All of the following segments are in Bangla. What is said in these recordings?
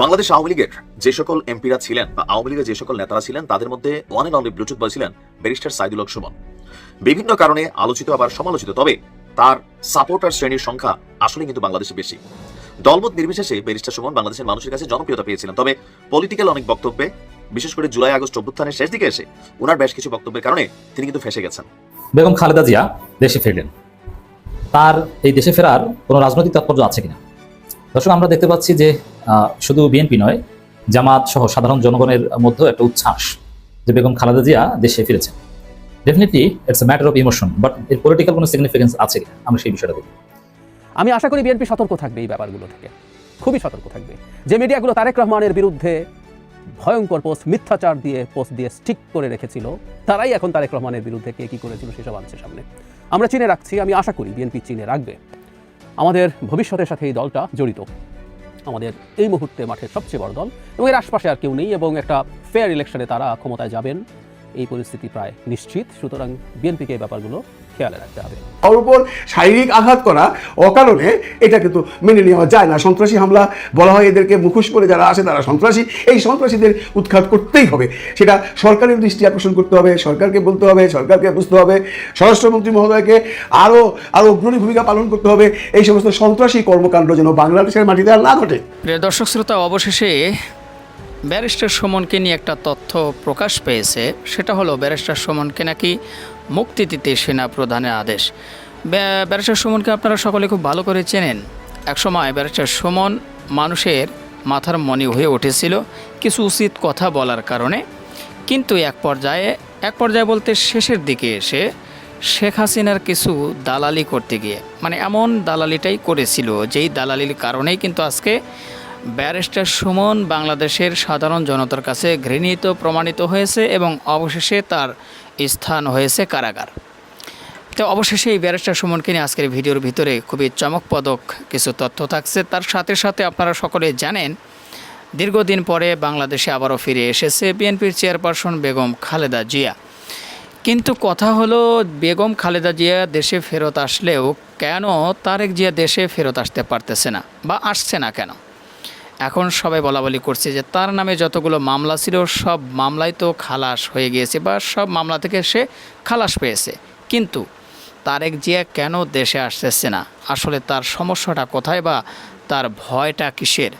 বাংলাদেশ আওয়ামী লীগের যে সকল এমপিরা ছিলেন বা আওয়ামী লীগের যে সকল নেতারা ছিলেন, তাদের মধ্যে one and only Bluetooth boy ছিলেন ব্যারিস্টার সাইদুল হক সুমন। বিভিন্ন কারণে আলোচিত আবার সমালোচিত, তবে তার সাপোর্টার শ্রেণির সংখ্যা আসলে কিন্তু বাংলাদেশে বেশি। দলমত নির্বিশেষে ব্যারিস্টার সুমন বাংলাদেশের মানুষের কাছে জনপ্রিয়তা পেয়েছিলেন, তবে পলিটিক্যাল অনেক বক্তব্যে, বিশেষ করে জুলাই, আগস্ট অভ্যুত্থানের শেষ দিকে এসে ওনার বেশ কিছু বক্তব্যের কারণে তিনি কিন্তু ফেসে গেছেন। বেগম খালেদা জিয়া দেশে ফিরলেন। তার এই দেশে ফেরার কোনো রাজনৈতিক তাৎপর্য আছে কিনা? দর্শক, আমরা দেখতে পাচ্ছি যে শুধু বিএনপি নয়, জামাত সহ সাধারণ জনগণের মধ্যে একটা উচ্ছ্বাস যে বেগম খালেদা জিয়া দেশে ফিরেছেন। Definitely it's a matter of emotion but এর পলিটিক্যাল কোনো সিগনিফিকেন্স আছে আমরা সেই বিষয়টা দেখি আমি আশা করি বিএনপি সতর্ক থাকবে এই ব্যাপারগুলো থেকে। খুবই সতর্ক থাকবে। যে মিডিয়াগুলো তারেক রহমানের বিরুদ্ধে ভয়ঙ্কর পোস্ট মিথ্যাচার দিয়ে পোস্ট দিয়ে স্টিক করে রেখেছিল, তারাই এখন তারেক রহমানের বিরুদ্ধে কে কী করেছিল সেসব আনছে সামনে। আমরা চিনে রাখছি, আমি আশা করি বিএনপি চিনে রাখবে। আমাদের ভবিষ্যতের সাথে এই দলটা জড়িত। আমাদের এই মুহূর্তে মাঠের সবচেয়ে বড় দল এবং এর আশপাশে আর কেউ নেই এবং একটা ফেয়ার ইলেকশনে তারা ক্ষমতায় যাবেন। এই পরিস্থিতি প্রায় নিশ্চিত। সুতরাং বিএনপিকে এই ব্যাপারগুলো খেয়ালে রাখতে হবে। ওর উপর শারীরিক আঘাত করা অকারণে এটা কিন্তু মেনে নেওয়া যায় না। সন্ত্রাসী হামলা বলা হয় এদেরকে মুখোশ করে যারা আসে তারা সন্ত্রাসী। এই সন্ত্রাসীদের উৎখাত করতেই হবে। সেটা সরকারের দৃষ্টি আকর্ষণ করতে হবে সরকারকে বলতে হবে সরকারকে বুঝতে হবে। স্বরাষ্ট্রমন্ত্রী মহোদয়কে আরও আরও অগ্রণী ভূমিকা পালন করতে হবে। এই সমস্ত সন্ত্রাসী কর্মকাণ্ড যেন বাংলাদেশের মাটিতে আর না ঘটে। প্রিয় দর্শক শ্রোতা অবশেষে ব্যারিস্টার সুমনকে নিয়ে একটা তথ্য প্রকাশ পেয়েছে। সেটা হলো ব্যারিস্টার সুমনকে নাকি মুক্তি দিতে সেনা প্রধানের আদেশ। ব্যা- ব্যারিস্টার সুমনকে আপনারা সকলে খুব ভালো করে চেনেন। একসময় ব্যারিস্টার সুমন মানুষের মাথার মনি হয়ে উঠেছিল কিছু উচিত কথা বলার কারণে। কিন্তু এক পর্যায়ে এক পর্যায়ে বলতে শেষের দিকে এসে শেখ হাসিনার কিছু দালালি করতে গিয়ে মানে এমন দালালিটাই করেছিল, যেই দালালির কারণেই কিন্তু আজকে ব্যারিস্টার সুমন বাংলাদেশের সাধারণ জনতার কাছে ঘৃণিত, প্রমাণিত হয়েছে এবং অবশেষে তার স্থান হয়েছে কারাগার। তো অবশেষে এই ব্যারিস্টার সুমনকে নিয়ে আজকের ভিডিওর ভিতরে খুবই চমকপদক কিছু তথ্য থাকছে। তার সাথে সাথে আপনারা সকলে জানেন, দীর্ঘদিন পরে বাংলাদেশে আবারও ফিরে এসেছে বিএনপির চেয়ারপারসন বেগম খালেদা জিয়া। কিন্তু কথা হলো, বেগম খালেদা জিয়া দেশে ফেরত আসলেও কেন তারেক জিয়া দেশে ফেরত আসতে পারতেছে না বা আসছে না কেন? এখন সবাই বলা বলি করছে যে তার নামে যতগুলো মামলা ছিল, সব মামলায় তো খালাস হয়ে গিয়েছে বা সব মামলা থেকে সে খালাস পেয়েছে। কিন্তু তারেক জিয়া কেন দেশে আসতেছে না? আসলে তার সমস্যাটা কোথায় বা তার ভয়টা কিসের?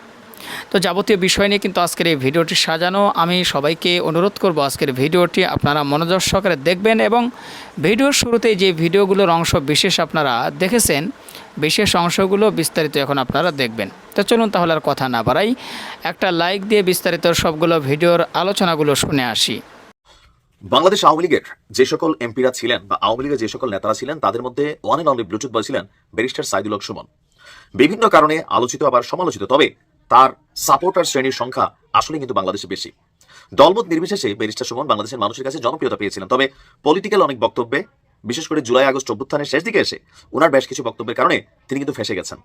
তো যাবতীয় বিষয় নিয়ে কিন্তু আজকের এই ভিডিওটি সাজানো। আমি সবাইকে অনুরোধ করব আজকের ভিডিওটি আপনারা মনোযোগ সহকারে দেখবেন এবং ভিডিওর শুরুতে যে ভিডিওগুলোর অংশ বিশেষ আপনারা দেখেছেন, বিশেষ অংশগুলো বিস্তারিত এখন আপনারা দেখবেন। তো চলুন তাহলে আর কথা না বাড়াই। একটা লাইক দিয়ে বিস্তারিত সবগুলো ভিডিওর আলোচনাগুলো শুনে আসি। বাংলাদেশ আওয়ামী লীগের যে সকল এমপিরা ছিলেন বা আওয়ামী লীগের যে সকল নেতারা ছিলেন, তাদের মধ্যে one and only Bluetooth boy ছিলেন ব্যারিস্টার সাইদুল হক সুমন। বিভিন্ন কারণে আলোচিত আবার সমালোচিত। তবে তার সাপোর্টার শ্রেণির সংখ্যা আসলে কিন্তু বাংলাদেশে বেশি। দলমত নির্বিশেষে ব্যারিস্টার সুমন বাংলাদেশের মানুষের কাছে জনপ্রিয়তা পেয়েছিলেন। তবে পলিটিক্যাল অনেক বক্তব্যে, বিশেষ করে জুলাই, আগস্ট অভ্যুত্থানের শেষ দিকে এসে ওনার বেশ কিছু বক্তব্যের কারণে তিনি কিন্তু ফেসে গেছেন।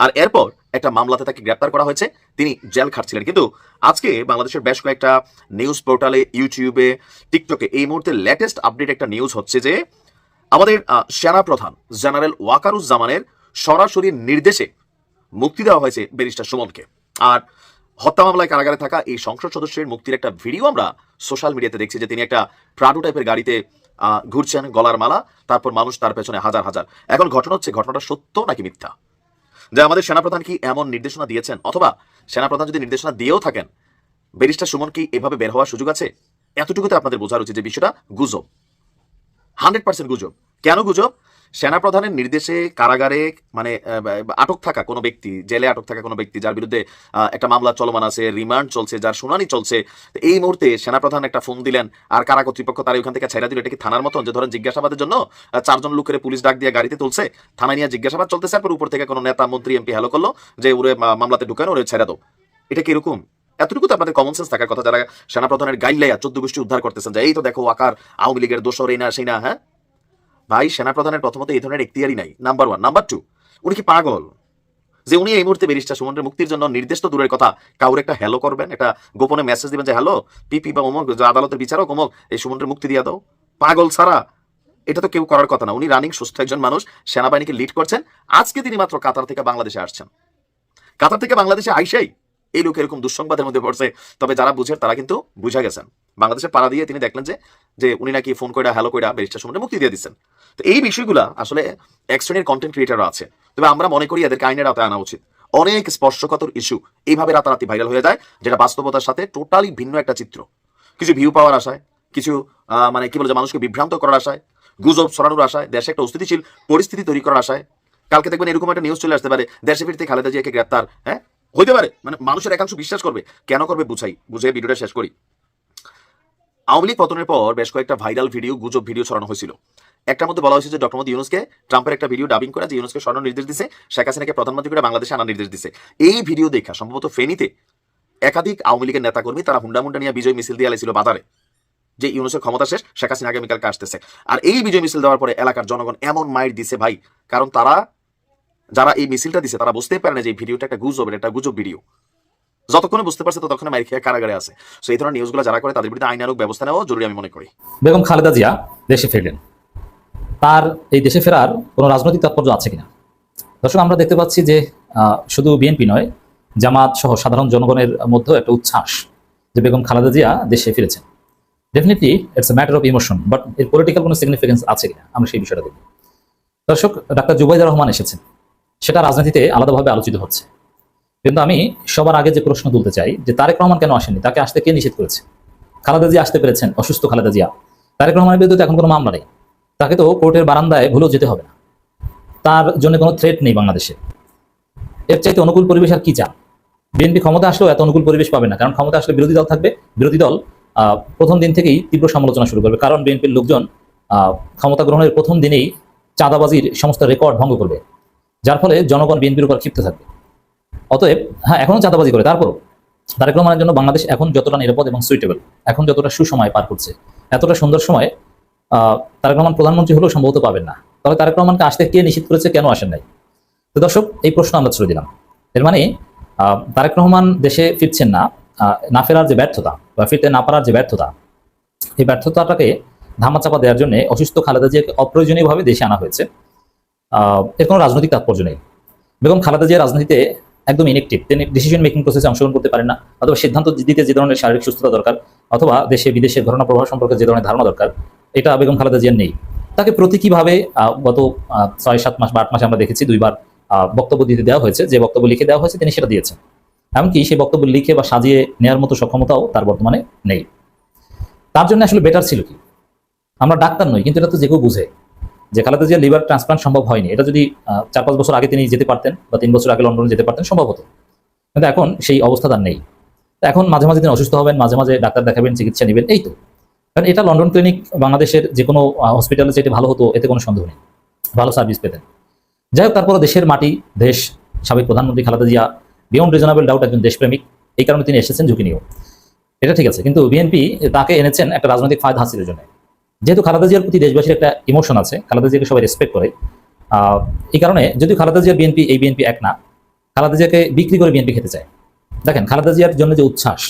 আর এরপর একটা মামলাতে তাকে গ্রেপ্তার করা হয়েছে। তিনি জেল খাটছিলেন। কিন্তু আজকে বাংলাদেশের বেশ কয়েকটা নিউজ পোর্টালে ইউটিউবে টিকটকে এই মুহূর্তে লেটেস্ট আপডেট একটা নিউজ হচ্ছে যে, আমাদের সেনা প্রধান জেনারেল ওয়াকারুজ্জামানের সরাসরি নির্দেশে মুক্তি দেওয়া হয়েছে ব্যারিস্টার সুমনকে। আর হত্যা মামলায় কারাগারে থাকা এই সংসদ সদস্যের মুক্তির একটা ভিডিও আমরা সোশ্যাল মিডিয়াতে দেখছি যে তিনি একটা প্রাডো টাইপের গাড়িতে ঘুরছেন, গলার মালা, তারপর মানুষ তার পেছনে হাজার হাজার। এখন ঘটনা হচ্ছে ঘটনাটা সত্য নাকি মিথ্যা? যে আমাদের সেনাপ্রধান কি এমন নির্দেশনা দিয়েছেন? অথবা সেনাপ্রধান যদি নির্দেশনা দিয়েও থাকেন, ব্যারিস্টার সুমন কি এভাবে বের হওয়ার সুযোগ আছে? এতটুকুতে আপনাদের বোঝার উচিত যে বিষয়টা গুজব। হান্ড্রেড পার্সেন্ট গুজব। কেন গুজব? সেনাপ্রধানের নির্দেশে কারাগারে মানে আটক থাকা কোনো ব্যক্তি, জেলে আটক থাকা কোনো ব্যক্তি, যার বিরুদ্ধে একটা মামলা চলমান আছে, রিমান্ড চলছে, যার শুনানি চলছে এই মুহূর্তে সেনাপ্রধান একটা ফোন দিলেন, আর কারা কর্তৃপক্ষ তারা ওইখান থেকে ছেড়ে দিল এটা কি থানার মতন, যে ধরেন জিজ্ঞাসাবাদের জন্য চারজন লোকের পুলিশ ডাক দিয়ে গাড়িতে তুলছে, থানায় নিয়ে জিজ্ঞাসাবাদ চলতেছে, তারপর উপর থেকে কোনো নেতা, মন্ত্রী, এমপি হ্যালো করল, যে ওরে মামলাতে ঢুকানো, ওরে ছেড়ে দাও। এটা কীরকম এতটুকু তো আপনাদের কমন সেন্স থাকার কথা, যারা সেনাপ্রধানের গাইড লাইয়া চোদ্দ গোষ্ঠী উদ্ধার করতেছেন, যে এই তো দেখো আকার আওয়ামী লীগের দোষর এই না, সেই না হ্যাঁ? ভাই, সেনাপ্রধানের প্রথমত এই ধরনের এখতিয়ারই নাই। নাম্বার ওয়ান নাম্বার টু উনি কি পাগল? যে উনি এই মুহূর্তে ব্যারিস্টার সুমনের মুক্তির জন্য নির্দেশ তো দূরের কথা, কাউরে একটা হ্যালো করবেন, একটা গোপনে মেসেজ দিবেন যে হ্যালো পিপি বা অমুক আদালতের বিচারক অমুক, এই সুমনের মুক্তি দিয়ে দাও। পাগল ছাড়া। এটা তো কেউ করার কথা না। উনি রানিং সুস্থ একজন মানুষ, সেনাবাহিনীকে লিড করছেন। আজকে তিনি মাত্র কাতার থেকে বাংলাদেশে আসছেন। কাতার থেকে বাংলাদেশে আইসাই এই লোক এরকম দুঃসংবাদের মধ্যে পড়ছে। তবে যারা বুঝেন, তারা কিন্তু বুঝা গেছেন। বাংলাদেশে পাড়া দিয়ে তিনি দেখলেন যে উনি নাকি ফোন কইরা হ্যালো কইরা ব্যারিস্টার সুমনে মুক্তি দিয়ে দিচ্ছেন। তো এই বিষয়গুলা আসলে এক শ্রেণির কন্টেন্ট ক্রিয়েটাররা আছে। তবে আমরা মনে করি এদেরকে আইনের আওতায় আনা উচিত। অনেক স্পর্শকাতর ইস্যু এইভাবে রাতারাতি ভাইরাল হয়ে যায়, যেটা বাস্তবতার সাথে টোটালি ভিন্ন একটা চিত্র। কিছু ভিউ পাওয়ার আশায়, কিছু মানে কি বলে মানুষকে বিভ্রান্ত করার আশায়, গুজব ছড়ানোর আশায়, দেশে একটা অস্থিতিশীল পরিস্থিতি তৈরি করার আশায়, কালকে দেখবেন এরকম একটা নিউজ চলে আসতে পারে, দেশে ফিরতে খালেদা জিয়াকে গ্রেপ্তার হ্যাঁ? হইতে পারে মানে মানুষের একাংশ বিশ্বাস করবে, কেন করবে বুঝাই, বুঝে ভিডিওটা শেষ করি। আওয়ামী লীগ পতনের পর বেশ কয়েকটা ভাইরাল ভিডিও গুজব ভিডিও ছড়ানো হয়েছিল। একটার মধ্যে বলা হয়েছে যে ডক্টর মোদী ইউনুসকে, ট্রাম্পের একটা ভিডিও ডাবিং করে যে ইউনুসকে স্বর্ণ নির্দেশ দিছে, শেখ হাসিনাকে প্রধানমন্ত্রী করে বাংলাদেশে আনার নির্দেশ দিছে। এই ভিডিও দেখা সম্ভবত ফেনীতে একাধিক আওয়ামী লীগের নেতাকর্মী তারা হুন্ডা মুন্ডা নিয়ে বিজয় মিছিল দিয়ে আলাইছিল বাজারে, যে ইউনুসের ক্ষমতা শেষ, শেখ হাসিনা আগামীকালকে আসতেছে আর এই বিজয় মিছিল দেওয়ার পরে এলাকার জনগণ এমন মাইর দিছে ভাই, কারণ তারা, যারা এই মিছিলটা দিছে, তারা বুঝতেই পারে না যে এই ভিডিওটা একটা গুজব একটা গুজব ভিডিও। যতক্ষণে বুঝতে পারছে ততক্ষণে মাইর খেয়ে কারাগারে আছে। সো এই ধরনের নিউজগুলো যারা করে, তাদের বিরুদ্ধে আইনানুক ব্যবস্থা নেওয়া জরুরি আমি মনে করি। বেগম খালেদা জিয়া দেশে ফিরলেন। তার এই দেশে ফেরার কোনো রাজনৈতিক তাৎপর্য আছে কিনা? দর্শক, আমরা দেখতে পাচ্ছি যে শুধু বিএনপি নয়, জামাত সহ সাধারণ জনগণের মধ্যেও একটা উচ্ছ্বাস যে বেগম খালেদা জিয়া দেশে ফিরেছেন। Definitely it's a matter of emotion but এর পলিটিক্যাল কোনো সিগনিফিকেন্স আছে কিনা? আমরা সেই বিষয়টা দেখব। দর্শক, ডাক্তার জুবাইদুর রহমান এসেছেন। সেটা রাজনীতিতে আলাদাভাবে আলোচিত হচ্ছে। কিন্তু আমি সবার আগে যে প্রশ্ন তুলতে চাই, যে তারেক রহমান কেন আসেনি তাকে আসতে কে নিষেধ করেছে? খালেদা জিয়া আসতে পেরেছেন, অসুস্থ খালেদা জিয়া। তারেক রহমানের বিরুদ্ধে এখন কোনো মামলা নেই। তাকে তো কোর্টের বারান্দায় ভুলেও যেতে হবে না। তার জন্য কোনো থ্রেট নেই বাংলাদেশে। এর চাইতে অনুকূল পরিবেশ আর কি চান? বিএনপি ক্ষমতা আসলেও এত অনুকূল পরিবেশ পাবে না, কারণ ক্ষমতা আসলে বিরোধী দল থাকবে। বিরোধী দল প্রথম দিন থেকেই তীব্র সমালোচনা শুরু করবে, কারণ বিএনপির লোকজন ক্ষমতা গ্রহণের প্রথম দিনেই চাঁদাবাজির সমস্ত রেকর্ড ভঙ্গ করবে, যার ফলে জনগণ বিএনপির উপর ক্ষিপ্ত থাকবে। অতএব হ্যাঁ এখনও চাঁদাবাজি করে, তারপরও তারেক রহমানের জন্য বাংলাদেশ এখন যতটা নিরাপদ এবং সুইটেবল এখন যতটা সুসময় পার করছে, এতটা সুন্দর সময় তারেক রহমান প্রধানমন্ত্রী হলেও সম্ভবত পাবেন না। তাহলে তারেক রহমানকে আসতে কে নিষিদ্ধ করেছে কেন আসেন নাই? তো দর্শক, এই প্রশ্ন আমরা ছেড়ে দিলাম। এর মানে তারেক রহমান দেশে ফিরছেন না না ফেরার যে ব্যর্থতা বা ফিরতে না পারার যে ব্যর্থতা, এই ব্যর্থতাটাকে ধামাচাপা দেওয়ার জন্য অসুস্থ খালেদা জিয়াকে অপ্রয়োজনীয়ভাবে দেশে আনা হয়েছে। এর কোনো রাজনৈতিক তাৎপর্য নেই। বেগম খালেদা জিয়া রাজনীতিতে একদম ইনেকটিভ তিনি ডিসিশন মেকিং প্রসেসে অংশগ্রহণ করতে পারেন না, অথবা সিদ্ধান্ত দিতে যে ধরনের শারীরিক সুস্থতা দরকার, অথবা দেশে বিদেশে ঘটনা প্রবাহ সম্পর্কে যে ধরনের ধারণা দরকার এটা বেগম খালেদা জিয়ার নেই। তাকে প্রতীকীভাবে গত ছয়, সাত মাস বা আট মাসে আমরা দেখেছি, দুইবার বক্তব্য দিতে দেওয়া হয়েছে। যে বক্তব্য লিখে দেওয়া হয়েছে, তিনি সেটা দিয়েছেন। এমনকি সেই বক্তব্য লিখে বা সাজিয়ে নেওয়ার মতো সক্ষমতাও তার বর্তমানে নেই। তার জন্য আসলে বেটার ছিল কি? আমরা ডাক্তার নই, কিন্তু এটা তো যে কেউ বুঝে। যে খালেদা জিয়ার লিভার ট্রান্সপ্লান্ট সম্ভব হয়নি। এটা যদি চার, পাঁচ বছর আগে তিনি যেতে পারতেন বা তিন বছর আগে লন্ডনে যেতে পারতেন, সম্ভব হতো। কিন্তু এখন সেই অবস্থা তার নেই। এখন মাঝে মাঝে তিনি অসুস্থ হবেন, মাঝে মাঝে ডাক্তার দেখাবেন, চিকিৎসা নেবেন, এই তো। কারণ এটা লন্ডন ক্লিনিক বাংলাদেশের যে কোনো হসপিটালে যেটা ভালো হতো, এতে কোনো সন্দেহ নেই। ভালো সার্ভিস পেতেন। যাই হোক, তারপরে দেশের মাটি, দেশ, সাবেক প্রধানমন্ত্রী Khaleda Zia beyond reasonable doubt একজন দেশপ্রেমিক, এই কারণে তিনি এসেছেন ঝুঁকি নিয়েও। এটা ঠিক আছে, কিন্তু বিএনপি তাকে এনেছেন একটা রাজনৈতিক ফায়দা হাসিলের জন্য। যেহেতু খালেদা জিয়ার প্রতি দেশবাসীর একটা ইমোশন আছে, খালেদা জিয়াকে সবাই রেসপেক্ট করে এই কারণে যদি খালেদা জিয়া বিএনপি এই বিএনপি এক না, খালেদা জিয়াকে বিক্রি করে বিএনপি খেতে চায়। দেখেন, খালেদা জিয়ার জন্য যে উচ্ছ্বাস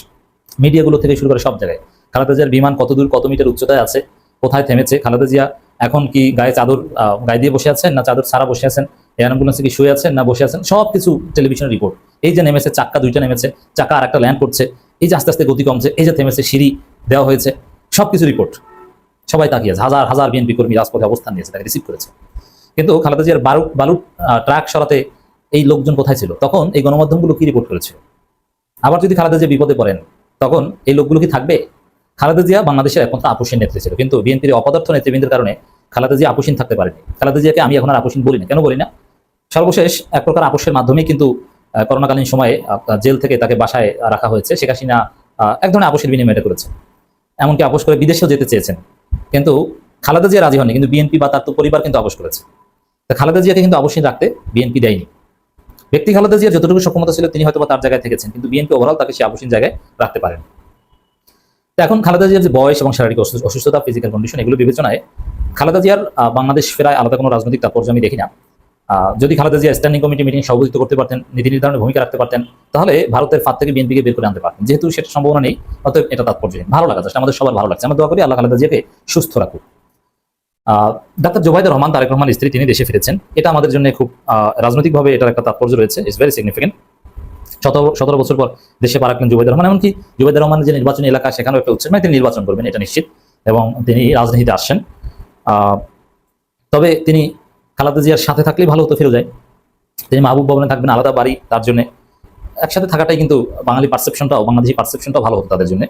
মিডিয়াগুলো থেকে শুরু করে সব জায়গায় খালেদা জিয়ার বিমান কত দূর, কত মিটার উচ্চতায় আছে, কোথায় থেমেছে? খালেদা জিয়া এখন কি গায়ে চাদর গায়ে দিয়ে বসে আছেন, না চাদর সারা বসে আছেন এয়ার অ্যাম্বুলেন্সে কি শুয়ে আছেন, না বসে আছেন? সব কিছু টেলিভিশন রিপোর্ট এই যে নেমেছে, চাক্কা দুইটা নেমেছে চাকা আর একটা ল্যান্ড করছে, এই যে আস্তে আস্তে গতি কমছে, এই যে থেমেছে, সিঁড়ি দেওয়া হয়েছে সব কিছু রিপোর্ট সবাই তাকিয়েছে হাজার হাজার বিএনপি কর্মী রাজপথে অবস্থান নিয়েছে, তাকে রিসিভ করেছে। কিন্তু খালেদা জিয়ার বালু বালু ট্রাক সরাতে এই লোকজন কোথায় ছিল? তখন এই গণমাধ্যমগুলো কি রিপোর্ট করেছে? আবার যদি খালেদা জিয়া বিপদে পড়েন, তখন এই লোকগুলো কি থাকবে? খালেদা জিয়া বাংলাদেশের একমাত্র আপুসীন নেত্রী ছিল। কিন্তু বিএনপির অপদার্থ নেতৃবৃন্দের কারণে খালেদা জিয়া আপুসীন থাকতে পারেনি। খালেদা জিয়াকে আমি এখন আর আপুসীন বলি না। কেন বলি না? সর্বশেষ এক প্রকার আপোষের মাধ্যমেই কিন্তু করোনাকালীন সময়ে জেল থেকে তাকে বাসায় রাখা হয়েছে। শেখ হাসিনা এক ধরনের আপোষের বিনিময় এটা করেছে। এমনকি আপোষ করে বিদেশেও যেতে চেয়েছেন। কিন্তু খালেদা জিয়া রাজি হয়নি কিন্তু বিএনপি বা তার তো পরিবার কিন্তু আপোষ করেছে। তা খালেদা জিয়াকে কিন্তু অবশ্যই রাখতে বিএনপি দেয়নি। ব্যক্তি খালেদা জিয়ার যতটুকু সক্ষমতা ছিল, তিনি হয়তো তার জায়গায় থেকেছেন। কিন্তু বিএনপি ওভারঅল তাকে সে আবশ্যিক জায়গায় রাখতে পারেন। এখন খালেদা জিয়ার যে বয়স এবং শারীরিক অসুস্থ- অসুস্থতা ফিজিক্যাল কন্ডিশন এগুলো বিবেচনায় খালেদা জিয়ার বাংলাদেশ ফেরায় আলাদা কোনো রাজনৈতিক তাৎপর্য আমি দেখি না। যদি Khaleda Zia standing committee meeting সভাপতিত্ব করতে পারতেন, নীতি নির্ধারণের ভূমিকা রাখতে পারতেন, তাহলে ভারতের ফাঁদ থেকে বিএনপিকে বের করে আনতে পারতেন। যেহেতু সেটা সম্ভাবনা নেই, অতএব এটা তাৎপর্যহীন ভালো লাগা জাস্ট, আমাদের সবার ভালো লাগছে। আমরা দোয়া করি আল্লাহ খালেদা জিয়াকে সুস্থ রাখুক। ডাক্তার জোবাইদুর রহমান, তারেক রহমান স্ত্রী, তিনি দেশে ফিরেছেন। এটা আমাদের জন্য খুব রাজনৈতিকভাবে এটার একটা তাৎপর্য রয়েছে। ইটস ভেরি সিগনিফিকেন্ট সতেরো বছর পর দেশে পা রাখলেন রহমান। এমনকি জুবাইদুর রহমানের যে নির্বাচনী এলাকা, সেখানেও একটা উচ্ছেদ মানে তিনি নির্বাচন করবেন, এটা নিশ্চিত। এবং তিনি রাজনীতিতে আসছেন। তবে তিনি খালাদা জিয়ার সাথে থাকলেই ভালো হতো, ফিরে যায়। তিনি মাহবুব ভবনে থাকবেন, আলাদা বাড়ি তার জন্য। একসাথে থাকাটাই কিন্তু বাঙালি পারসেপশনটাও বাংলাদেশি পারসেপশনটাও ভালো হতো তাদের জন্য।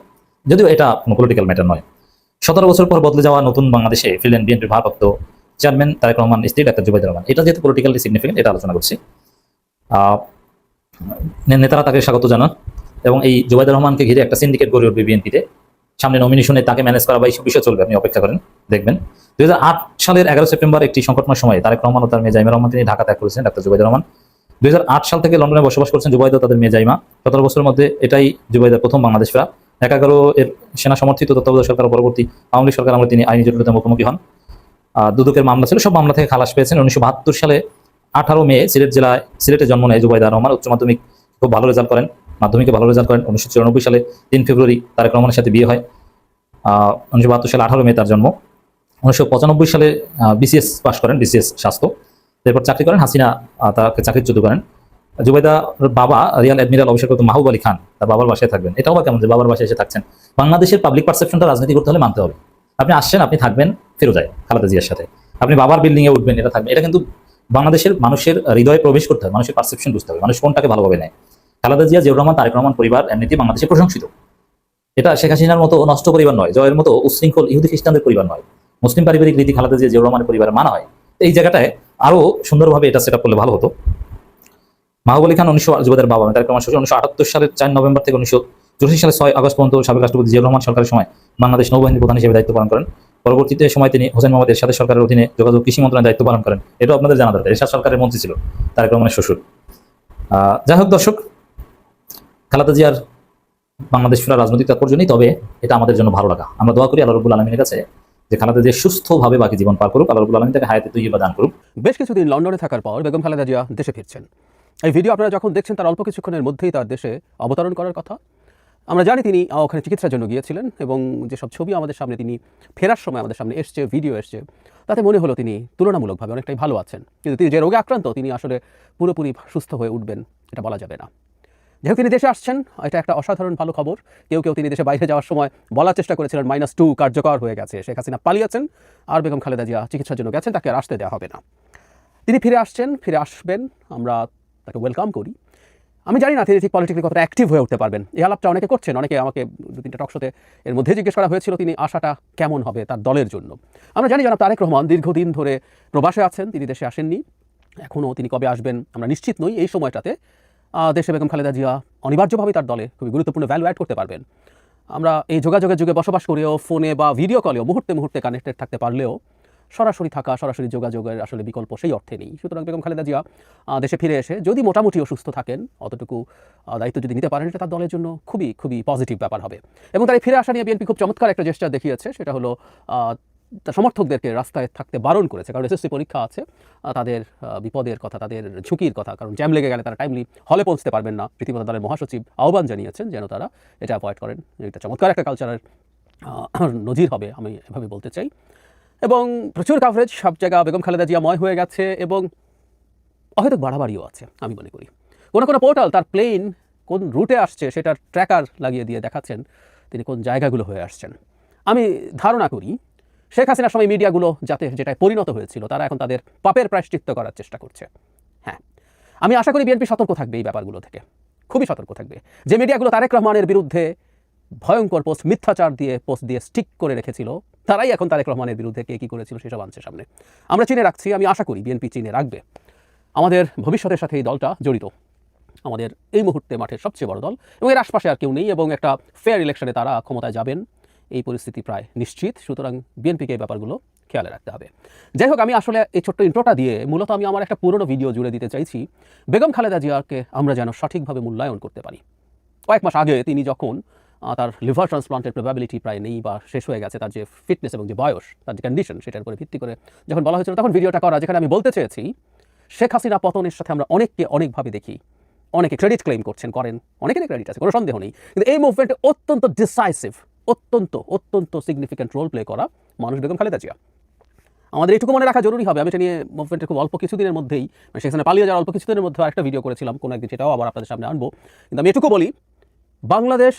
যদিও এটা কোনো পলিটিক্যাল ম্যাটার নয়। সতেরো বছর পর বদলে যাওয়া নতুন বাংলাদেশে ফিরলেন বিএনপির ভারপ্রাপ্ত চেয়ারম্যান তারেক রহমান, স্ত্রী ডাক্তার জুবাইদুর রহমান। এটা যেহেতু পলিটিক্যালি সিগনিফিকেন্ট এটা আলোচনা করছি। নেতারা তাকে স্বাগত জানান এবং এই জুবাইদুর রহমানকে ঘিরে একটা সিন্ডিকেট গড়ে উঠবে বিএনপিতে। সামনে নমিনেশনে তাকে ম্যানেজ করা বা এইসব বিষয় চলবে, আপনি অপেক্ষা করেন, দেখবেন। দুই হাজার আট সালের এগারো সেপ্টেম্বর একটি সংকটময় সময়ে তারেক রহমান ও তার মেয়ে জাইমা রহমান তিনি ঢাকা ত্যাগ করেছেন ডাক্তার জুবাইদুর রহমান। দুই হাজার আট সাল থেকে লন্ডনে বসবাস করছেন জুবাইদা তাদের মেয়ে জাইমা। সতেরো বছরের মধ্যে এটাই জুবাইদার প্রথম বাংলাদেশ ফেরা এক এগারো এর সেনা সমর্থিত তত্ত্বাবধায়ক সরকার পরবর্তী আওয়ামী লীগ সরকার আমলে তিনি আইনি জটিলতার মুখোমুখি হন। দুদকের মামলা ছিল, সব মামলা থেকে খালাস পেয়েছেন। উনিশশো বাহাত্তর সালে আঠারো মে সিলেট জেলায় সিলেটে জন্ম নেয় জুবাইদা রহমান, উচ্চ মাধ্যমিক খুব ভালো রেজাল্ট করেন, মাধ্যমিকে ভালো রেজাল্ট করেন, উনিশশো চুরানব্বই সালে তিন ফেব্রুয়ারি তারেক রহমানের সাথে বিয়ে হয়। উনিশশো বাহাত্তর সালে আঠারো মে তার জন্ম। উনিশশো পঁচানব্বই সালে বিসিএস পাশ করেন বিসিএস স্বাস্থ্য। এরপর চাকরি করেন, হাসিনা তাকে চাকরিচ্যুত করেন। জুবাইদার বাবা রিয়াল অ্যাডমিরাল অভিষেক মাহবুব আলী খান, তার বাবার বাসায় থাকবেন। এটাও বা কেমন যে বাবার বাসায় এসে থাকছেন? বাংলাদেশের পাবলিক পারসেপশনটা রাজনীতি করতে হলে মানতে হবে। আপনি আসছেন, আপনি থাকবেন ফেরো যায় খালেদা জিয়ার সাথে। আপনি বাবার বিল্ডিং এ উঠবেন, এটা থাকবেন এটা কিন্তু বাংলাদেশের মানুষের হৃদয়ে প্রবেশ করতে হবে, মানুষের পারসেপশন বুঝতে হবে, মানুষ কোনটাকে ভালোভাবে নেয়। খালেদা জিয়া, জিয়াউর রহমান, তারেক রহমান পরিবার এমনিতেই বাংলাদেশে প্রশংসিত। এটা শেখ হাসিনার মতো নষ্ট পরিবার নয়, জয়ের মতো উশৃঙ্খল ইহুদি খ্রিস্টানদের পরিবার নয়। মুসলিম পারিবারিক রীতি খালেদা জিয়া, জিয়াউর রহমানের পরিবারে মানা হয় এই জায়গাটায় আরও সুন্দরভাবে এটা সেট করলে ভালো হতো। মাহবুব আলী খান উনিশশো যুবদের বাবা তারেক রহমান শ্বশুর উনিশশো আটাত্তর সালের চার নভেম্বর থেকে উনিশশো চৌরাশি সালে ছয় আগস্ট পর্যন্ত সাবেক রাষ্ট্রপতি জিয়াউর রহমান সরকারের সময় বাংলাদেশ নৌবাহিনীর প্রধান হিসেবে দায়িত্ব পালন করেন। পরবর্তীতে সময় তিনি হোসেন মোহাম্মদের সাথে সরকারের অধীনে যোগাযোগ কৃষি মন্ত্রণালয়ের দায়িত্ব পালন করেন। এটাও আপনাদের জানা দরকার। এরশাদ সরকারের মন্ত্রী ছিল তারেক রহমানের শ্বশুর। যাই হোক দর্শক, খালাদা জিয়ার বাংলাদেশ ফেরার রাজনৈতিক তাৎপর্য নেই, তবে এটা আমাদের জন্য ভালো লাগা। আমরা দোয়া করি আল্লাহ রবুল আলমীর কাছে যে খালাদা জিয়া সুস্থভাবে বাকি জীবন পার করুক, আল্লাহ রবুল আলমী তাকে হায়াতে বা দান করুক। বেশ কিছুদিন লন্ডনে থাকার পর বেগম খালেদা জিয়া দেশে ফিরছেন। এই ভিডিও আপনারা যখন দেখছেন, তার অল্প কিছুক্ষণের মধ্যেই তার দেশে অবতরণ করার কথা। আমরা জানি তিনি ওখানে চিকিৎসার জন্য গিয়েছিলেন এবং যেসব ছবি আমাদের সামনে তিনি ফেরার সময় আমাদের সামনে এসছে, ভিডিও এসছে, তাতে মনে হলো তিনি তুলনামূলকভাবে অনেকটাই ভালো আছেন। কিন্তু তিনি যে রোগে আক্রান্ত, তিনি আসলে পুরোপুরি সুস্থ হয়ে উঠবেন, এটা বলা যাবে না। যেহেতু তিনি দেশে আসছেন, এটা একটা অসাধারণ ভালো খবর। কেউ কেউ তিনি দেশে বাইরে যাওয়ার সময় বলার চেষ্টা করেছিলেন মাইনাস টু কার্যকর হয়ে গেছে, শেখ হাসিনা পালিয়েছেন, আর বেগম খালেদা জিয়া চিকিৎসার জন্য গেছেন, তাকে আর আসতে দেওয়া হবে না। তিনি ফিরে আসছেন, ফিরে আসবেন, আমরা তাকে ওয়েলকাম করি। আমি জানি না তিনি ঠিক পলিটিক্যালি কতটা অ্যাক্টিভ হয়ে উঠতে পারবেন। এই আলাপটা অনেকে করছেন, অনেকে আমাকে দু তিনটা টকশোতে এর মধ্যে জিজ্ঞেস করা হয়েছিল তিনি আশাটা কেমন হবে তার দলের জন্য। আমরা জানি জনাব তারেক রহমান দীর্ঘদিন ধরে প্রবাসে আছেন, তিনি দেশে আসেননি, এখনও তিনি কবে আসবেন আমরা নিশ্চিত নই। এই সময়টাতে দেশে বেগম খালেদা জিয়া অনিবার্যভাবে তার দলে খুবই গুরুত্বপূর্ণ ভ্যালু অ্যাড করতে পারবেন। আমরা এই যোগাযোগের যুগে বসবাস করেও ফোনে বা ভিডিও কলেও মুহূর্তে মুহূর্তে কানেক্টেড থাকতে পারলেও সরাসরি থাকা, সরাসরি যোগাযোগের আসলে বিকল্প সেই অর্থে নেই। সুতরাং বেগম খালেদা জিয়া দেশে ফিরে এসে যদি মোটামুটি অসুস্থ থাকেন, অতটুকু দায়িত্ব যদি নিতে পারেন, এটা তার দলের জন্য খুবই খুবই পজিটিভ ব্যাপার হবে। এবং তার ফিরে আসা নিয়ে বিএনপি খুব চমৎকার একটা চেষ্টা দেখিয়েছে, সেটা হলো সমর্থকদেরকে রাস্তায় থাকতে বারণ করেছে। কারণ এসএসসি পরীক্ষা আছে তাদের বিপদের কথা, তাদের ঝুঁকির কথা, কারণ জ্যাম লেগে গেলে তারা টাইমলি হলে পৌঁছতে পারবেন না। রীতিমতো দলের মহাসচিব আহ্বান জানিয়েছেন যেন তারা এটা অ্যাভয়েড করেন। এটা চমৎকার একটা কালচারের নজির হবে, আমি এভাবে বলতে চাই। এবং প্রচুর কাভারেজ সব জায়গা বেগম খালেদা জিয়া ময় হয়ে গেছে এবং অহেতুক বাড়াবাড়িও আছে, আমি মনে করি। কোনো কোনো পোর্টাল তার প্লেন কোন রুটে আসছে সেটার ট্র্যাকার লাগিয়ে দিয়ে দেখাচ্ছেন তিনি কোন জায়গাগুলো হয়ে আসছেন। আমি ধারণা করি শেখ হাসিনার সময় মিডিয়াগুলো যাতে যেটায় পরিণত হয়েছিল, তারা এখন তাদের পাপের প্রায়শ্চিত্ত করার চেষ্টা করছে। হ্যাঁ আমি আশা করি বিএনপি সতর্ক থাকবে এই ব্যাপারগুলো থেকে, খুবই সতর্ক থাকবে। যে মিডিয়াগুলো তারেক রহমানের বিরুদ্ধে ভয়ঙ্কর পোস্ট মিথ্যাচার দিয়ে পোস্ট দিয়ে স্টিক করে রেখেছিল। তারাই এখন তারেক রহমানের বিরুদ্ধে কে কী করেছিল সেসব আনছে সামনে। আমরা চিনে রাখছি, আমি আশা করি বিএনপি চিনে রাখবে। আমাদের ভবিষ্যতের সাথে এই দলটা জড়িত। আমাদের এই মুহূর্তে মাঠের সবচেয়ে বড় দল এবং এর আশপাশে আর কেউ নেই এবং একটা ফেয়ার ইলেকশনে তারা ক্ষমতায় যাবেন। এই পরিস্থিতি প্রায় নিশ্চিত, সুতরাং বিএনপিকে এই ব্যাপারগুলো খেয়ালে রাখতে হবে। যাই হোক, আমি আসলে এই ছোট্ট ইন্ট্রোটা দিয়ে মূলত আমি আমার একটা পুরনো ভিডিও জুড়ে দিতে চাইছি। বেগম খালেদা জিয়াকে আমরা যেন সঠিকভাবে মূল্যায়ন করতে পারি। কয়েক মাস আগে তিনি যখন তার লিভার ট্রান্সপ্লান্টের প্রবাবিলিটি প্রায় নেই বা শেষ হয়ে গেছে তার যে ফিটনেস এবং যে বয়স, তার যে কন্ডিশন সেটার উপরে ভিত্তি করে যখন বলা হয়েছিল, তখন ভিডিওটা করা, যেখানে আমি বলতে চেয়েছি, শেখ হাসিনা পতনের সাথে আমরা অনেককে অনেকভাবে দেখি। অনেকে ক্রেডিট ক্লেম করছেন, করেন, অনেকেরই ক্রেডিট আছে, কোনো সন্দেহ নেই। কিন্তু এই মুভমেন্টে অত্যন্ত ডিসাইসিভ অত্যন্ত অত্যন্ত সিগনিফিক্যান্ট রোল প্লে করা মানুষ বেগম খালেদা জিয়া। আমাদের এটুকু মনে রাখা জরুরি হবে, আমি এটা নিয়ে মুভমেন্টের খুব অল্প কিছুদিনের মধ্যেই মানে সেখানে পালিয়ে যাওয়ার অল্প কিছুদিনের মধ্যে আরেকটা ভিডিও করেছিলাম, কোনো একদিন সেটাও আবার আপনাদের সামনে আনব। কিন্তু আমি এটুকু বলি, বাংলাদেশ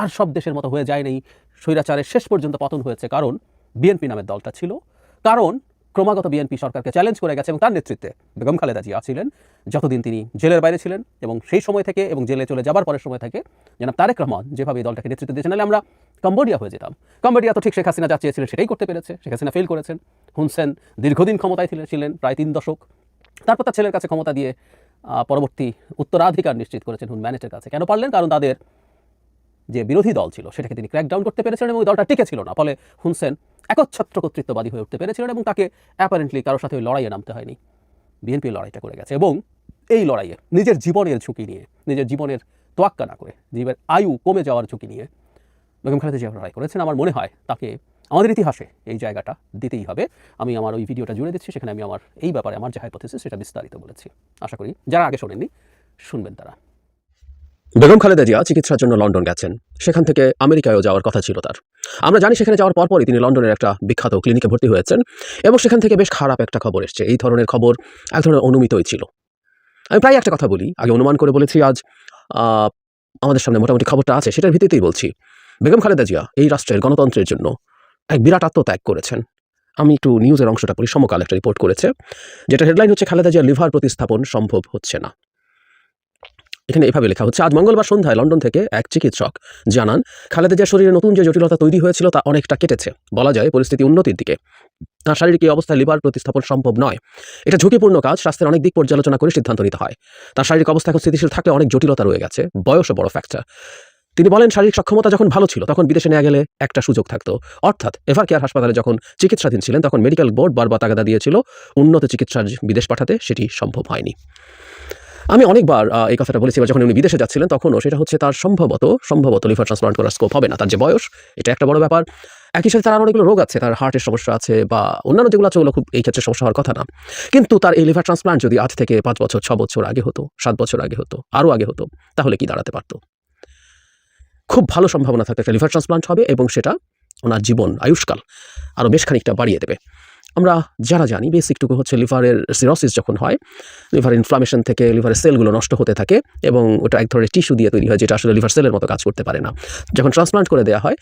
আর সব দেশের মতো হয়ে যায়নি। স্বৈরাচারের শেষ পর্যন্ত পতন হয়েছে কারণ বিএনপি নামের দলটা ছিল। কারণ ক্রমাগত বিএনপি সরকারকে চ্যালেঞ্জ করে গেছে এবং তার নেতৃত্বে বেগম খালেদা জিয়া ছিলেন, যতদিন তিনি জেলের বাইরে ছিলেন এবং সেই সময় থেকে এবং জেলে চলে যাবার পরের সময় থেকে জনাব তারেক রহমান যেভাবে এই দলটাকে নেতৃত্ব দিয়েছেন, নাহলে আমরা কম্বোডিয়া হয়ে যেতাম। কম্বোডিয়া তো ঠিক শেখ হাসিনা যা চেয়েছিলেন সেটাই করতে পেরেছে, শেখ হাসিনা ফেল করেছেন। হুনসেন দীর্ঘদিন ক্ষমতায় ছিলেন ছিলেন, প্রায় তিন দশক। তারপর তার ছেলের কাছে ক্ষমতা দিয়ে পরবর্তী উত্তরাধিকার নিশ্চিত করেছেন হুন ম্যানেটের কাছে। কেন পারলেন? কারণ তাদের যে বিরোধী দল ছিল, সেটাকে তিনি ক্র্যাকডাউন করতে পেরেছিলেন এবং দলটা টিকে ছিল না। ফলে হুনসেন একচ্ছত্র কর্তৃত্ববাদী হয়ে উঠতে পেরেছিলেন এবং তাকে অ্যাপারেন্টলি কারোর সাথে ওই লড়াইয়ে নামতে হয়নি। বিএনপি লড়াইটা করে গেছে এবং এই লড়াইয়ে নিজের জীবনের ঝুঁকি নিয়ে, নিজের জীবনের তোয়াক্কা না করে জীবের আয়ু কমে যাওয়ার ঝুঁকি নিয়ে বেগম খালেদা জিয়া লড়াই করেছেন। আমার মনে হয় তাকে আমাদের ইতিহাসে এই জায়গাটা দিতেই হবে। আমি আমার ওই ভিডিওটা জুড়ে দিচ্ছি, সেখানে আমি আমার এই ব্যাপারে, আমার যে হাইপোথিসিস সেটা বিস্তারিত বলেছি। আশা করি যারা আগে শোনেননি, শুনবেন তারা। বেগম খালেদা জিয়া চিকিৎসার জন্য লন্ডন গেছেন। সেখান থেকে আমেরিকায়ও যাওয়ার কথা ছিল তার। আমরা জানি সেখানে যাওয়ার পরপরই তিনি লন্ডনের একটা বিখ্যাত ক্লিনিকে ভর্তি হয়েছেন এবং সেখান থেকে বেশ খারাপ একটা খবর এসছে। এই ধরনের খবর এক ধরনের অনুমিতই ছিল। আমি প্রায় একটা কথা বলি, আগে অনুমান করে বলেছি, আজ আমাদের সামনে মোটামুটি খবরটা আছে, সেটার ভিত্তিতেই বলছি। বেগম খালেদা জিয়া এই রাষ্ট্রের গণতন্ত্রের জন্য এক বিরাট আত্মত্যাগ করেছেন। আমি একটু নিউজের অংশটা পড়ি, সমকাল একটা রিপোর্ট করেছে, যেটা হেডলাইন হচ্ছে, খালেদা জিয়া লিভার প্রতিস্থাপন সম্ভব হচ্ছে না। এখানে এভাবে লেখা হচ্ছে, আজ মঙ্গলবার সন্ধ্যায় লন্ডন থেকে এক চিকিৎসক জানান, খালেদা জিয়ার শরীরে নতুন যে জটিলতা তৈরি হয়েছিল তা অনেকটা কেটেছে। বলা যায় পরিস্থিতি উন্নতির দিকে। তার শারীরিক এই অবস্থায় লিভার প্রতিস্থাপন সম্ভব নয়। এটা ঝুঁকিপূর্ণ কাজ, স্বাস্থ্যের অনেক দিক পর্যালোচনা করে সিদ্ধান্ত নিতে হয়। তার শারীরিক অবস্থা এখন স্থিতিশীল থাকলে অনেক জটিলতা রয়ে গেছে। বয়সও বড় ফ্যাক্টর তিনি বলেন, শারীরিক সক্ষমতা যখন ভালো ছিল, তখন বিদেশে নেওয়া গেলে একটা সুযোগ থাকতো। অর্থাৎ এভার কেয়ার হাসপাতালে যখন চিকিৎসাধীন ছিলেন, তখন মেডিকেল বোর্ড বারবার তাগাদা দিয়েছিল, উন্নত চিকিৎসার বিদেশ পাঠাতে সেটি সম্ভব হয়নি। আমি অনেকবার এই কথাটা বলেছি যখন উনি বিদেশে যাচ্ছিলেন তখনও সেটা হচ্ছে তার সম্ভবত সম্ভবত লিভার ট্রান্সপ্লান্ট করার স্কোপ হবে না, তার যে বয়স, এটা একটা বড় ব্যাপার। একই সাথে তার অনেকগুলো রোগ আছে, তার হার্টের সমস্যা আছে বা অন্যান্য যেগুলো আছে, ওগুলো খুব এই ক্ষেত্রে সমস্যা হওয়ার কথা না। কিন্তু তার এই লিভার ট্রান্সপ্লান্ট যদি আজ থেকে পাঁচ বছর, ছ বছর আগে হতো, সাত বছর আগে হতো আরও আগে হতো, তাহলে কি দাঁড়াতে পারতো? খুব ভালো সম্ভাবনা থাকতে একটা লিভার ট্রান্সপ্লান্ট হবে এবং সেটা ওনার জীবন, আয়ুষ্কাল আরও বেশ খানিকটা বাড়িয়ে দেবে। আমরা যারা জানি বেসিকটুকু হচ্ছে লিভারের সিরোসিস যখন হয়, লিভার ইনফ্লামেশন থেকে লিভারের সেলগুলো নষ্ট হতে থাকে এবং ওটা এক ধরনের টিস্যু দিয়ে তৈরি হয় যেটা আসলে লিভার সেলের মতো কাজ করতে পারে না। যখন ট্রান্সপ্লান্ট করে দেওয়া হয়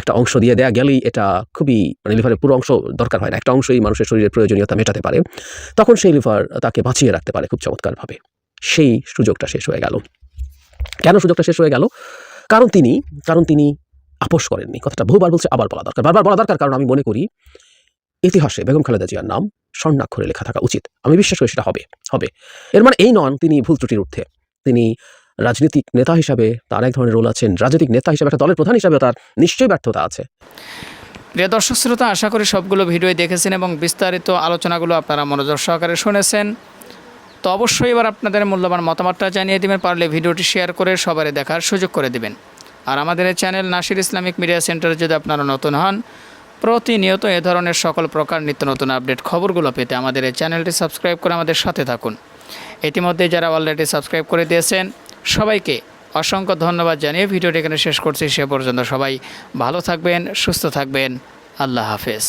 একটা অংশ দিয়ে দেওয়া গেলেই এটা খুবই মানে লিভারের পুরো অংশ দরকার হয় না, একটা অংশই মানুষের শরীরের প্রয়োজনীয়তা মেটাতে পারে। তখন সেই লিভার তাকে বাঁচিয়ে রাখতে পারে খুব চমৎকারভাবে। সেই সুযোগটা শেষ হয়ে গেল। কেন সুযোগটা শেষ হয়ে গেল? কারণ তিনি কারণ তিনি আপোষ করেননি। কথাটা বহুবার বলছে, আবার বলা দরকার। বারবার বলা দরকার, কারণ আমি মনে করি ইতিহাসে বেগম খালেদা জিয়ার নাম স্বর্ণাক্ষরে লেখা থাকা উচিত। আমি বিশ্বাস করি সেটা হবে হবে। এর মানে এই নন, তিনি ভুল ত্রুটির ঊর্ধ্বে। তিনি রাজনৈতিক নেতা হিসাবে তার এক ধরনের রোল আছেন, রাজনৈতিক নেতা হিসাবে একটা দলের প্রধান হিসাবে তার নিশ্চয়ই ব্যর্থতা আছে। প্রিয় দর্শক, শ্রোতা, আশা করি সবগুলো ভিডিও দেখেছেন এবং বিস্তারিত আলোচনাগুলো আপনারা মনোযোগ সহকারে শুনেছেন। তো অবশ্যই এবার আপনাদের মূল্যবান মতামতটা জানিয়ে দিবেন, পারলে ভিডিওটি শেয়ার করে সবারই দেখার সুযোগ করে দেবেন। আর আমাদের চ্যানেল নাসির ইসলামিক মিডিয়া সেন্টারে যদি আপনারা নতুন হন প্রতিনিয়ত এ ধরনের সকল প্রকার নিত্য নতুন আপডেট খবরগুলো পেতে আমাদের এই চ্যানেলটি সাবস্ক্রাইব করে আমাদের সাথে থাকুন। ইতিমধ্যে যারা অলরেডি সাবস্ক্রাইব করে দিয়েছেন, সবাইকে অসংখ্য ধন্যবাদ জানিয়ে ভিডিওটি এখানে শেষ করছি। সে পর্যন্ত সবাই ভালো থাকবেন, সুস্থ থাকবেন। আল্লাহ হাফেজ।